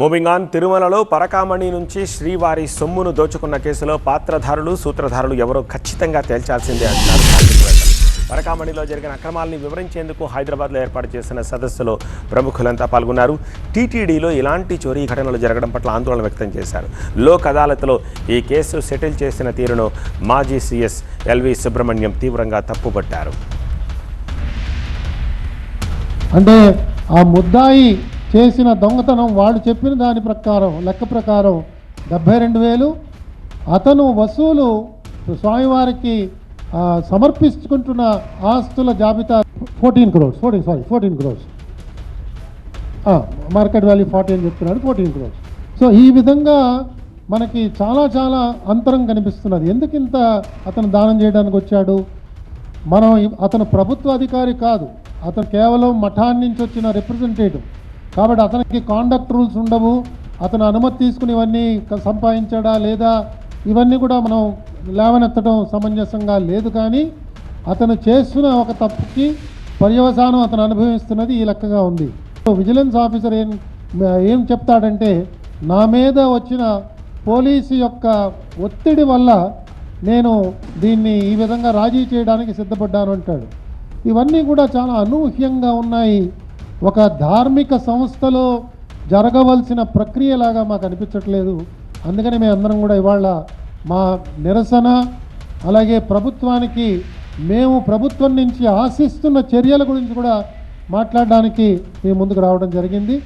Moving on తిరుమలలో పరకామణి నుంచి శ్రీవారి సొమ్మును దోచుకున్న కేసులో పాత్రధారులు సూత్రధారులు ఎవరో ఖచ్చితంగా తేల్చాల్సిందే అంటున్నారు పరకామణిలో జరిగిన అక్రమాలని వివరించేందుకు హైదరాబాద్లో ఏర్పాటు చేసిన సదస్సులో ప్రముఖులంతా పాల్గొన్నారు. టీటీడీలో ఇలాంటి చోరీ ఘటనలు జరగడం పట్ల ఆందోళన వ్యక్తం చేశారు. లోక్ అదాలత్లో ఈ కేసు సెటిల్ చేసిన తీరును మాజీ సీఎస్ ఎల్వి సుబ్రహ్మణ్యం తీవ్రంగా తప్పుపట్టారు. అంటే ఆ ముద్దాయి చేసిన దొంగతనం వాళ్ళు చెప్పిన దాని ప్రకారం లెక్క ప్రకారం డెబ్భై రెండు వేలు. అతను వసూలు స్వామివారికి సమర్పించుకుంటున్న ఆస్తుల జాబితా fourteen crores fourteen sorry fourteen crores. Market value forty అని చెప్తున్నాడు ఫోర్టీన్ క్రోర్స్. సో ఈ విధంగా మనకి చాలా చాలా అంతరం కనిపిస్తున్నది. ఎందుకు ఇంత అతను దానం చేయడానికి వచ్చాడు? మనం అతను ప్రభుత్వ అధికారి కాదు. అతను కేవలం మఠాన్ని నుంచి వచ్చిన రిప్రజెంటేటివ్ కాబట్టి అతనికి కాండక్ట్ రూల్స్ ఉండవు. అతను అనుమతి తీసుకుని ఇవన్నీ సంపాదించడా సంపాదించాడా లేదా? ఇవన్నీ కూడా మనం లేవనెత్తడం సమంజసంగా లేదు కానీ అతను చేస్తున్న ఒక తప్పుకి పర్యవసానం అతను అనుభవిస్తున్నది ఈ లెక్కగా ఉంది. సో విజిలెన్స్ ఆఫీసర్ ఏం ఏం చెప్తాడంటే నా మీద వచ్చిన పోలీసు యొక్క ఒత్తిడి వల్ల నేను దీన్ని ఈ విధంగా రాజీ చేయడానికి సిద్ధపడ్డాను అంటాడు. ఇవన్నీ కూడా చాలా అనూహ్యంగా ఉన్నాయి. ఒక ధార్మిక సంస్థలో జరగవలసిన ప్రక్రియలాగా మాకు అనిపించట్లేదు. అందుకని మేము అందరం కూడా ఇవాళ మా నిరసన అలాగే ప్రభుత్వానికి మేము ప్రభుత్వం నుంచి ఆశిస్తున్న చర్యల గురించి కూడా మాట్లాడడానికి మేము ముందుకు రావడం జరిగింది.